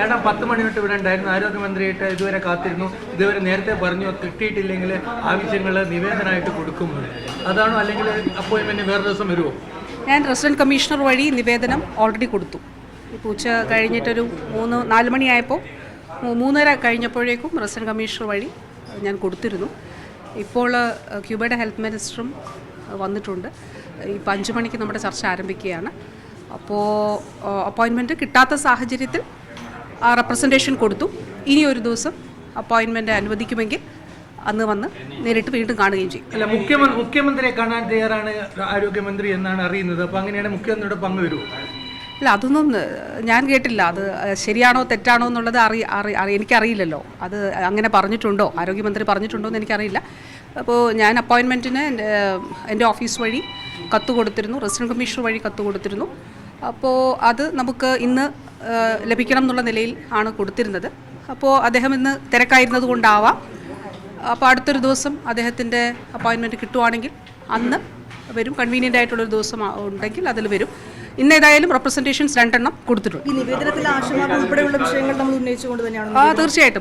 Madam പത്ത് മണി തൊട്ട് ഇവിടെ ഉണ്ടായിരുന്നു. ആരോഗ്യമന്ത്രിയായിട്ട് ഇതുവരെ കാത്തിരുന്നു. ഇതുവരെ നേരത്തെ പറഞ്ഞു കിട്ടിയിട്ടില്ലെങ്കിൽ ആവശ്യങ്ങൾ നിവേദനമായിട്ട് കൊടുക്കും. അതാണോ? അല്ലെങ്കിൽ അപ്പോയിൻമെന്റ് വേറെ ദിവസം വരുമോ? ഞാൻ റെസിഡന്റ് കമ്മീഷണർ വഴി നിവേദനം ഓൾറെഡി കൊടുത്തു. ഇപ്പോൾ ഉച്ച കഴിഞ്ഞിട്ടൊരു മൂന്ന് നാല് മണിയായപ്പോൾ മൂന്നര കഴിഞ്ഞപ്പോഴേക്കും റെസിഡന്റ് കമ്മീഷണർ വഴി ഞാൻ കൊടുത്തിരുന്നു. ഇപ്പോൾ ക്യൂബയുടെ ഹെൽത്ത് മിനിസ്റ്ററും വന്നിട്ടുണ്ട്. ഇപ്പോൾ അഞ്ച് മണിക്ക് നമ്മുടെ ചർച്ച ആരംഭിക്കുകയാണ്. അപ്പോൾ അപ്പോയിൻമെന്റ് കിട്ടാത്ത സാഹചര്യത്തിൽ റെപ്രസെന്റേഷൻ കൊടുത്തു. ഇനി ഒരു ദിവസം അപ്പോയിൻമെന്റ് അനുവദിക്കുമെങ്കിൽ അന്ന് വന്ന് നേരിട്ട് വീണ്ടും കാണുകയും ചെയ്യും. അല്ല മുഖ്യമന്ത്രി മുഖ്യമന്ത്രിയെ കാണാൻ തയ്യാറാണ് ആരോഗ്യമന്ത്രി എന്നാണ് അറിയുന്നത്. അപ്പോൾ അങ്ങനെയാണ് മുഖ്യമന്ത്രിയുടെ പങ്ക് വരുമോ അല്ല അതൊന്നും ഞാൻ കേട്ടില്ല. അത് ശരിയാണോ തെറ്റാണോ എന്നുള്ളത് അറി അറി എനിക്കറിയില്ലല്ലോ. അത് അങ്ങനെ പറഞ്ഞിട്ടുണ്ടോ? ആരോഗ്യമന്ത്രി പറഞ്ഞിട്ടുണ്ടോ എന്ന് എനിക്കറിയില്ല. അപ്പോൾ ഞാൻ അപ്പോയിൻമെന്റിന് എന്റെ എന്റെ ഓഫീസ് വഴി കത്ത് കൊടുത്തിരുന്നു. റെസിഡന്റ് കമ്മീഷണർ വഴി കത്ത് കൊടുത്തിരുന്നു. അപ്പോൾ അത് നമുക്ക് ഇന്ന് ലഭിക്കണം എന്നുള്ള നിലയിൽ ആണ് കൊടുത്തിരുന്നത്. അപ്പോൾ അദ്ദേഹം ഇന്ന് തിരക്കായിരുന്നത് കൊണ്ടാവാം. അപ്പോൾ അടുത്തൊരു ദിവസം അദ്ദേഹത്തിന്റെ അപ്പോയിൻമെന്റ് കിട്ടുവാണെങ്കിൽ അന്ന് വരും. കൺവീനിയന്റ് ആയിട്ടുള്ളൊരു ദിവസം ഉണ്ടെങ്കിൽ അതിൽ വരും. ഇന്ന് ഏതായാലും റെപ്രസെന്റേഷൻസ് രണ്ടെണ്ണം കൊടുത്തിട്ടുണ്ട്. ആ തീർച്ചയായിട്ടും.